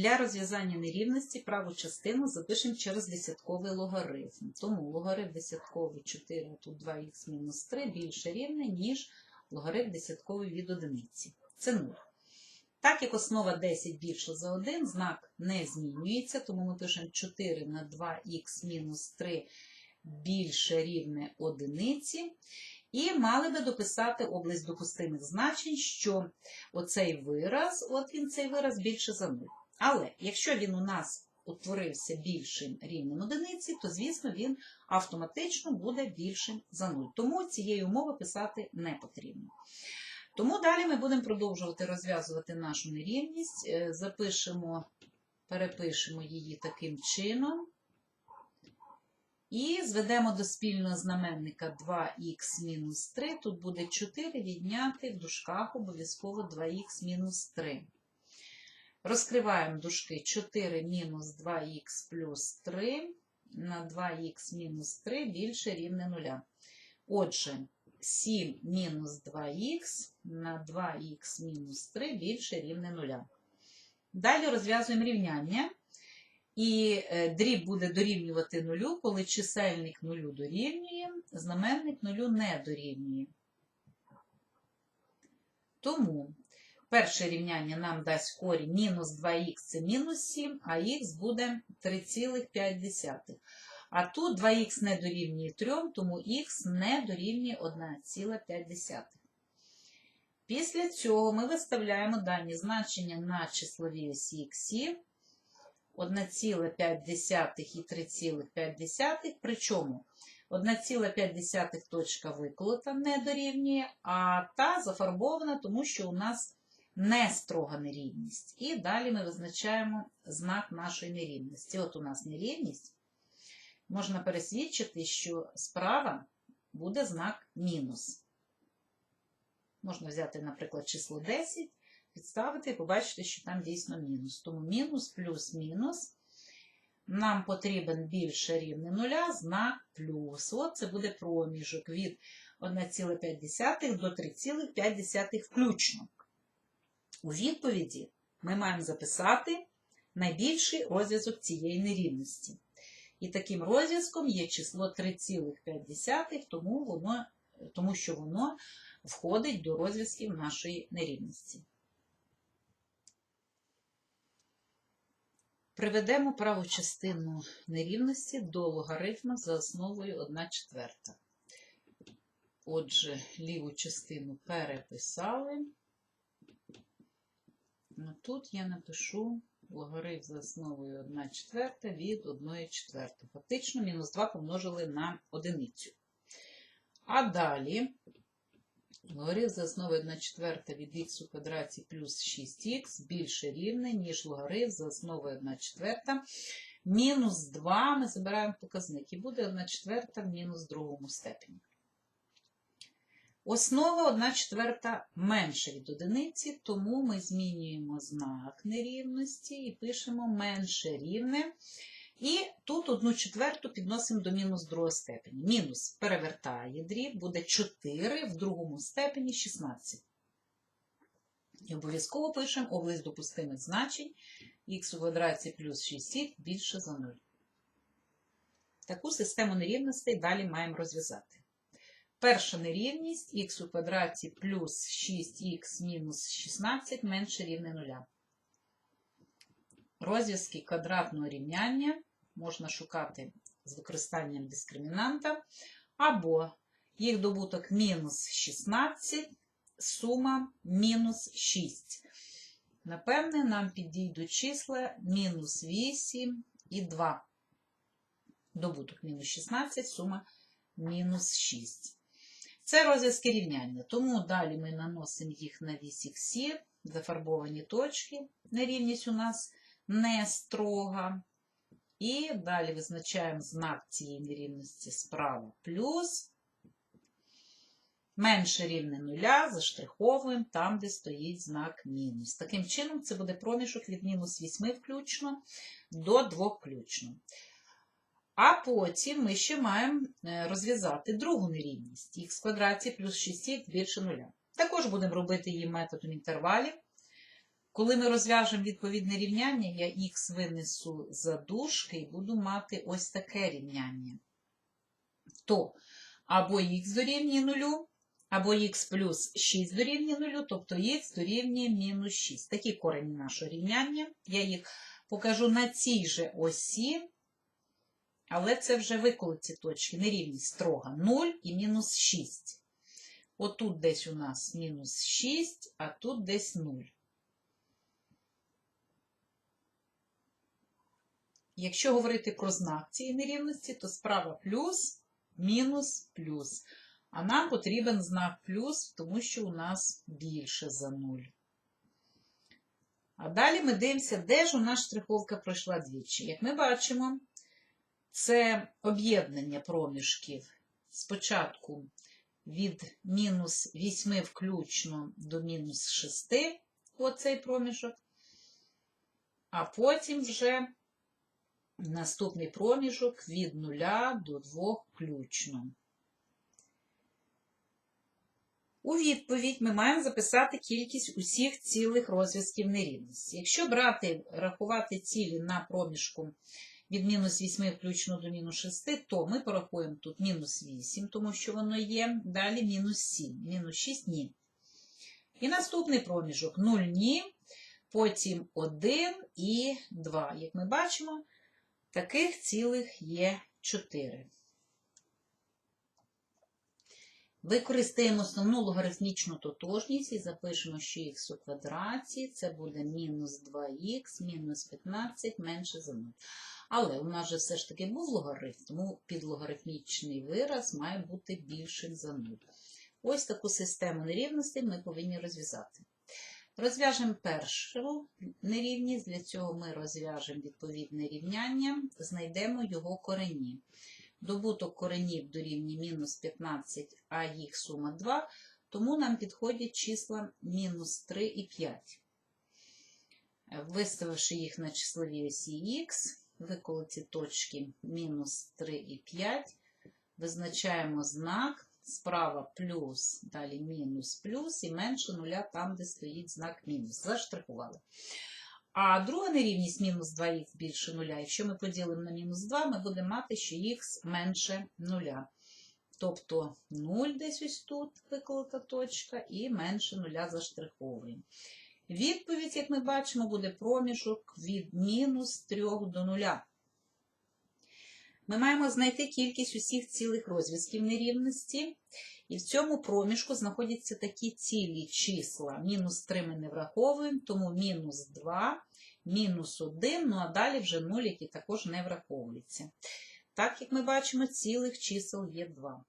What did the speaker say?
Для розв'язання нерівності праву частину запишемо через десятковий логарифм. Тому логарифм десятковий 4, тут 2х мінус 3 більше рівне, ніж логарифм десятковий від одиниці. Це 0. Так як основа 10 більше за 1, знак не змінюється, тому ми пишемо 4 на 2х мінус 3 більше рівне одиниці. І мали би дописати область допустимих значень, що оцей вираз, от він цей вираз більше за 0. Але якщо він у нас утворився більшим рівнем одиниці, то, звісно, він автоматично буде більшим за 0. Тому цієї умови писати не потрібно. Тому далі ми будемо продовжувати розв'язувати нашу нерівність. Е, Запишемо, перепишемо її таким чином. І зведемо до спільного знаменника 2х-3. Тут буде 4 відняти в дужках обов'язково 2х мінус 3. Розкриваємо дужки 4 мінус 2х плюс 3 на 2х мінус 3 більше рівне 0. Отже, 7 мінус 2х на 2х мінус 3 більше рівне 0. Далі розв'язуємо рівняння. І е, дріб буде дорівнювати нулю, коли чисельник нулю дорівнює, знаменник нулю не дорівнює. Тому перше рівняння нам дасть корінь мінус 2х це мінус 7, а х буде 3,5. А тут 2х не дорівнює 3, тому х не дорівнює 1,5. Після цього ми виставляємо дані значення на числовій осі х. 1,5 і 3,5, причому 1,5 точка виколота не дорівнює, а та зафарбована, тому що у нас не строга нерівність. І далі ми визначаємо знак нашої нерівності. От у нас нерівність. Можна пересвідчити, що справа буде знак мінус. Можна взяти, наприклад, число 10 підставити і побачити, що там дійсно мінус. Тому мінус плюс мінус. Нам потрібен більше рівне нуля, знак плюс. От це буде проміжок від 1,5 до 3,5 включно. У відповіді ми маємо записати найбільший розв'язок цієї нерівності. І таким розв'язком є число 3,5, тому, воно, тому що воно входить до розв'язків нашої нерівності. Приведемо праву частину нерівності до логарифма за основою 1 четверта. Отже, ліву частину переписали. Ну, Тут я напишу логарифм за основою 1 четверта від 1 четверта. Фактично, мінус 2 помножили на одиницю. А далі логарифм за основою 1 четверта від х у квадраті плюс 6х більше рівне, ніж логарифм за основою 1 четверта. Мінус 2 ми забираємо показник, і буде 1 четверта в мінус другому степені. Основа 1 четверта менше від одиниці, тому ми змінюємо знак нерівності і пишемо менше рівне. І тут 1 четверту підносимо до мінус другого степені. Мінус перевертає дріб, буде 4 в другому степені 16. І обов'язково пишемо область допустимих значень х у квадраті плюс 6 більше за 0. Таку систему нерівностей далі маємо розв'язати. Перша нерівність х у квадраті плюс 6х мінус 16 менше рівне 0. Розв'язки квадратного рівняння можна шукати з використанням дискримінанта, або їх добуток мінус 16, сума мінус 6. Напевне, нам підійдуть числа мінус 8 і 2. Добуток мінус 16, сума мінус 6. Це розв'язки рівняння, тому далі ми наносимо їх на вісі всі, зафарбовані точки. Нерівність у нас не строга. І далі визначаємо знак цієї нерівності справа плюс. Менше рівне нуля, заштриховуємо там, де стоїть знак мінус. Таким чином, це буде проміжок від мінус 8 включно до 2 включно. А потім ми ще маємо е, розв'язати другу нерівність х квадраті плюс 6х більше нуля. Також будемо робити її методом інтервалів. Коли ми розв'яжемо відповідне рівняння, я х винесу за дужки і буду мати ось таке рівняння. То або х дорівнює нулю, або х плюс 6 дорівнює нулю, тобто х дорівнює мінус 6. Такі корені нашого рівняння. Я їх покажу на цій же осі, але це вже виколиці точки, нерівність строга 0 і мінус 6. Отут десь у нас мінус 6, а тут десь 0. Якщо говорити про знак цієї нерівності, то справа плюс, мінус, плюс. А нам потрібен знак плюс, тому що у нас більше за 0. А далі ми дивимося, де ж у нас штриховка пройшла двічі. Як ми бачимо, це об'єднання проміжків спочатку від мінус 8 включно до мінус 6, оцей проміжок, а потім вже наступний проміжок від 0 до 2 включно. У відповідь ми маємо записати кількість усіх цілих розв'язків нерівності. Якщо брати, рахувати цілі на проміжку від мінус 8 включно до мінус 6, то ми порахуємо тут мінус 8, тому що воно є, далі мінус 7, мінус 6 ні. І наступний проміжок 0 ні, потім 1 і 2. Як ми бачимо, таких цілих є 4. Використаємо основну логарифмічну тотожність і запишемо, що х у квадраті це буде мінус 2х, мінус 15 менше за 0. Але у нас же все ж таки був логарифм, тому підлогарифмічний вираз має бути більшим за 0. Ось таку систему нерівностей ми повинні розв'язати. Розв'яжемо першу нерівність, для цього ми розв'яжемо відповідне рівняння, знайдемо його корені. Добуток коренів дорівнює мінус 15, а їх сума 2, тому нам підходять числа мінус 3 і 5. Виставивши їх на числовій осі х, виколоті точки мінус 3 і 5, визначаємо знак, справа плюс, далі мінус плюс і менше нуля там, де стоїть знак мінус. Заштрихували. А друга нерівність мінус 2х більше нуля. Якщо ми поділимо на мінус 2, ми будемо мати, що х менше нуля. Тобто 0 десь ось тут виколота точка, і менше нуля заштриховуємо. Відповідь, як ми бачимо, буде проміжок від мінус 3 до 0. Ми маємо знайти кількість усіх цілих розв'язків нерівності. І в цьому проміжку знаходяться такі цілі числа. Мінус 3 ми не враховуємо, тому мінус 2, мінус 1, ну а далі вже 0, які також не враховуються. Так, як ми бачимо, цілих чисел є 2.